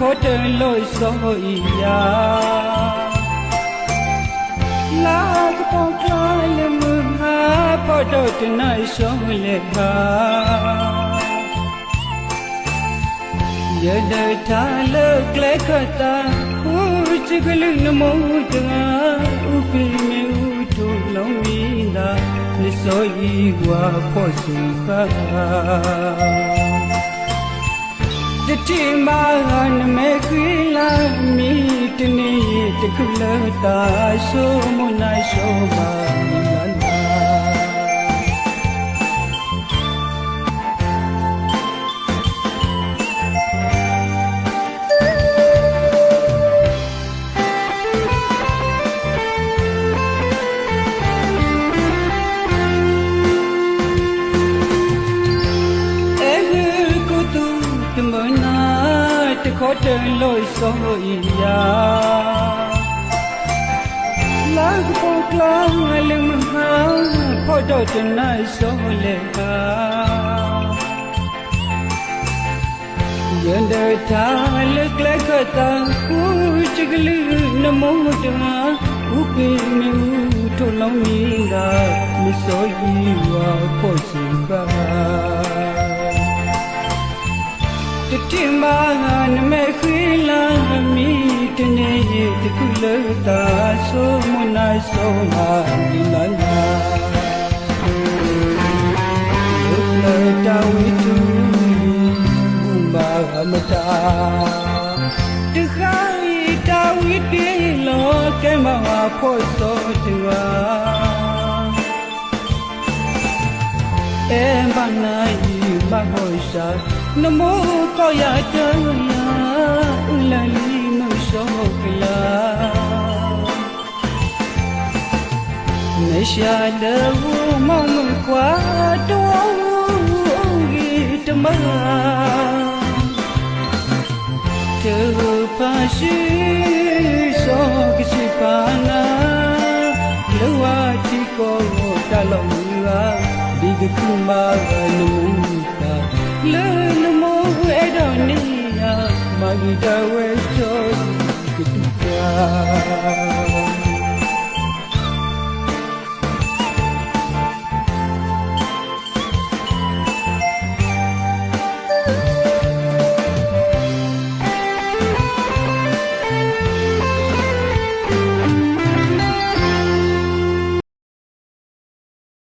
ခေါ်တယ်လို့ဆိုရလာကပေါ်ကလည်းမဟာပေါ်တော့တနိုင်ဆုံးလေပါရတဲ့ထားလို့ကလေးခတာဟူချကလေးနမောတငါဥပိမေဥထုလုံးမီနာနိဆိုဤဝါဖို့စုခါ တတိမာနမေခိလာမီတနေတကုလတာဆိုမနိုင်ဆိုပါလန္တာအဲကုတုတမနာတခေါ်တယ်လို့ဆို ရလာပေါ်ကလာလမဟာဖို့တော့တနိုင်ဆိုလေကာယန္တတာလကလကတာကူချကလူနမောတမဥပိမေဥထုလုံးမီကမဆိုဤဝါဖို့စုပါတတိမာနမေခွေလာမီတ နေတခုလတာဆိုမနိုင်ဆုံးမာဒီလနာလုလတဝိတုဘူမာမတာတခိုင်တဝိတေလောကဲမဝဖို့ဆိုတူဝါ e banai mahosha namo koya taya ulali no Nesha lewu mong kwa do gi tama Tu pa shi so ki si pa na Lewa ti ko ta lo wa di ga ku ma lu ta Le no mo e do ni ya ma gi da we cho ki tu ka